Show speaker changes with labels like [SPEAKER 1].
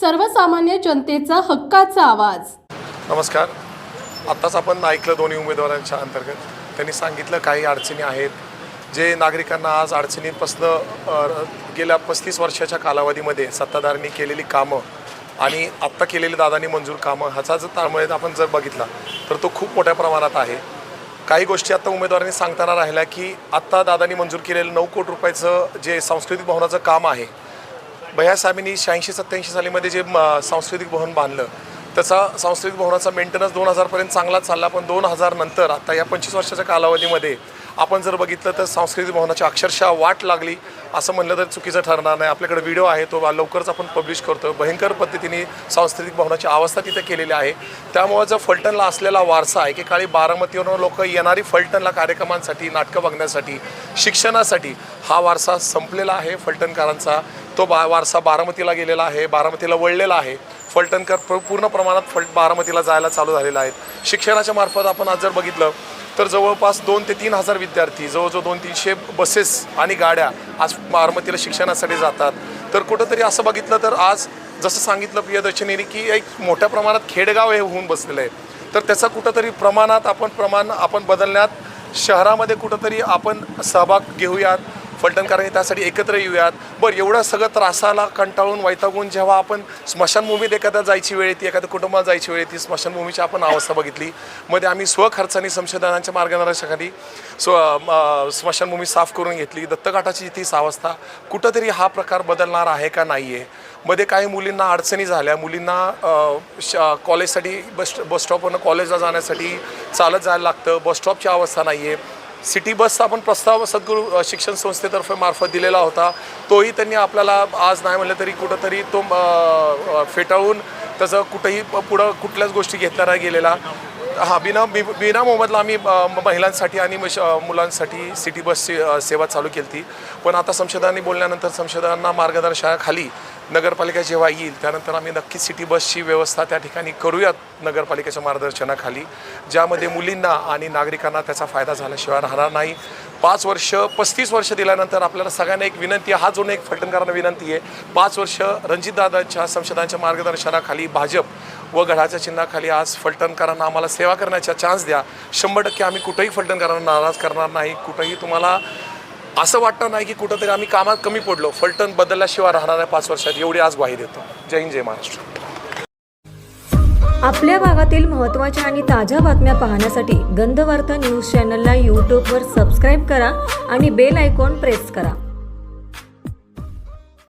[SPEAKER 1] सर्वसामान्य जनतेचा हक्काचा आवाज.
[SPEAKER 2] नमस्कार. आत्ताच आपण ऐकलं दोन्ही उमेदवारांच्या अंतर्गत. त्यांनी सांगितलं काही अडचणी आहेत. जे नागरिकांना आज अडचणींपासनं गेल्या पस्तीस वर्षाच्या कालावधीमध्ये सत्ताधाऱ्यांनी केलेली कामं आणि आत्ता केलेली दादांनी मंजूर कामं ह्याचा जर ताळमेळ आपण जर बघितला तर तो खूप मोठ्या प्रमाणात आहे. काही गोष्टी आत्ता उमेदवारांनी सांगताना राहिल्या की आत्ता दादांनी मंजूर केलेलं नऊ कोटी रुपयाचं जे सांस्कृतिक भवनाचं काम आहे भैयासाहेबांनी शहाऐंशी सत्त्याऐंशी सालीमध्ये जे सांस्कृतिक भवन बांधलं त्याचा सांस्कृतिक भवनाचा मेंटेनन्स दोन हजारपर्यंत चांगला चालला पण दोन हजार नंतर आता या पंचवीस वर्षाच्या कालावधीमध्ये आपण जर बघितलं तर सांस्कृतिक भवनाची अक्षरशः वाट लागली. असं म्हणलं तर चुकीचं ठरणार नाही. आपल्याकडे व्हिडिओ आहे तो लवकरच आपण पब्लिश करतो. भयंकर पद्धतीने सांस्कृतिक भवनाची अवस्था तिथे केलेली आहे. त्यामुळे जर फलटणला असलेला वारसा आहे की काळी बारामतीवरून लोक येणारी फलटणला कार्यक्रमांसाठी नाटकं बघण्यासाठी शिक्षणासाठी हा वारसा संपलेला आहे फलटणकरांचा. तो बा वारसा बारामतीला गेलेला आहे बारामतीला वळलेला आहे. फलटणकर प्र पूर्ण प्रमाणात फल बारामतीला जायला चालू झालेला आहेत शिक्षणाच्या मार्फत आपण आज जर बघितलं तर जवळपास दोन ते तीन हजार विद्यार्थी जवळजवळ दोन तीनशे बसेस आणि गाड्या आज बारामतीला शिक्षणासाठी जातात. तर कुठंतरी असं बघितलं तर आज जसं सांगितलं प्रियदर्शनीने की एक मोठ्या प्रमाणात खेडेगाव हे होऊन बसलेलं आहे. तर त्याचा कुठंतरी प्रमाणात आपण प्रमाण आपण बदलण्यात शहरामध्ये कुठंतरी आपण सहभाग घेऊयात. फलटणकरांनी त्यासाठी एकत्र येऊयात. बरं एवढं सगळं त्रासाला कंटाळून वैतागून जेव्हा आपण स्मशानभूमीत एखाद्या जायची वेळ येते एखाद्या कुटुंबात जायची वेळ येते स्मशानभूमीची आपण अवस्था बघितली. मध्ये आम्ही स्वखर्चाने संशोधनाच्या मार्गदर्शनाखाली स्व म, स्मशानभूमी साफ करून घेतली. दत्तघाटाची तीच अवस्था कुठंतरी हा प्रकार बदलणार आहे का नाही आहे मध्ये काही मुलींना अडचणी झाल्या. मुलींना श कॉलेजसाठी बस बस स्टॉपवरनं कॉलेजला जाण्यासाठी चालत जायला लागतं. बस स्टॉपची अवस्था नाही आहे सिटी बसचा आपण प्रस्ताव सद्गुरू शिक्षण संस्थेतर्फे मार्फत दिलेला होता. तोही त्यांनी आपल्याला आज नाही म्हणलं तरी कुठंतरी तो फेटाळून त्याचं कुठंही पुढं कुठल्याच गोष्टी घेतल्या नाही गेलेला हां बिना बि बिना मोबदला आम्ही म- महिलांसाठी आणि मुलांसाठी सिटी बसची सेवा चालू केली होती पण आता संशोधनाने बोलल्यानंतर संशोधनांना मार्गदर्शनाखाली नगरपालिका जेव्हा येईल त्यानंतर आम्ही नक्कीच सिटी बसची व्यवस्था त्या ठिकाणी करूयात नगरपालिकेच्या मार्गदर्शनाखाली ज्यामध्ये मुलींना आणि नागरिकांना त्याचा फायदा झाल्याशिवाय राहणार नाही. पाच वर्ष पस्तीस वर्ष दिल्यानंतर आपल्याला सगळ्यांना एक विनंती आहे हा जो एक फलटणकरांना विनंती आहे पाच वर्ष रणजितदादांच्या संशोधनाच्या मार्गदर्शनाखाली भाजप व गडाच्या चिन्हाखाली आज फलटणकरांना आम्हाला सेवा करण्याचा चान्स द्या. शंभर टक्के आम्ही कुठंही फलटणकरांना नाराज करणार नाही कुठंही तुम्हाला असं वाटतं नाही की कुठंतरी आम्ही कामात कमी पडलो. फलटण बदलल्याशिवाय राहणार आहे पाच वर्षात एवढी आज ग्वाही देतो. जय हिंद जय महाराष्ट्र.
[SPEAKER 3] आपल्या भागातील महत्त्वाच्या आणि ताज्या बातम्या पाहण्यासाठी गंधवार्ता न्यूज चॅनलला यूट्यूबवर सबस्क्राईब करा आणि बेल आयकॉन प्रेस करा.